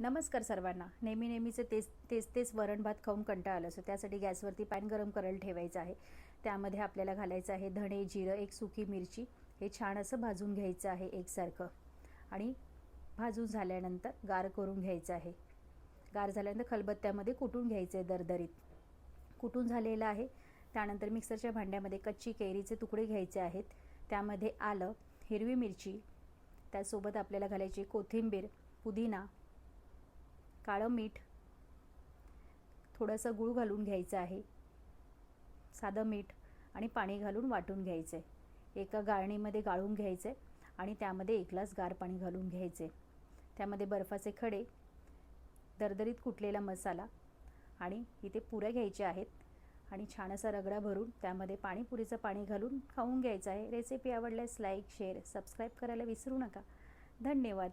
नमस्कार सर्वांना. नेहमी नेहमीचे तेच तेच तेच वरण भात खाऊन कंटाळा आलं सो त्यासाठी गॅसवरती पॅन गरम करायला ठेवायचं आहे. त्यामध्ये आपल्याला घालायचं आहे धणे जिरं एक सुकी मिरची. हे छान असं भाजून घ्यायचं आहे एकसारखं. आणि भाजून झाल्यानंतर गार करून घ्यायचं आहे. गार झाल्यानंतर खलबत्त्यामध्ये कुटून घ्यायचं आहे दरदरीत. कुटून झालेलं आहे. त्यानंतर मिक्सरच्या भांड्यामध्ये कच्ची कैरीचे तुकडे घ्यायचे आहेत. त्यामध्ये आलं हिरवी मिरची. त्यासोबत आपल्याला घालायची कोथिंबीर पुदिना काळं मीठ थोडंसं गूळ घालून घ्यायचं आहे. साधं मीठ आणि पाणी घालून वाटून घ्यायचं. आहे एका गाळणीमध्ये गाळून घ्यायचं आहे आणि त्यामध्ये एक ग्लास गार पाणी घालून घ्यायचे. त्यामध्ये बर्फाचे खडे दरदरीत कुटलेला मसाला आणि इथे पुऱ्या घ्यायच्या आहेत आणि छान असा रगडा भरून त्यामध्ये पाणीपुरीचं पाणी घालून खाऊन घ्यायचं आहे. रेसिपी आवडल्यास लाईक शेअर सबस्क्राईब करायला विसरू नका. धन्यवाद.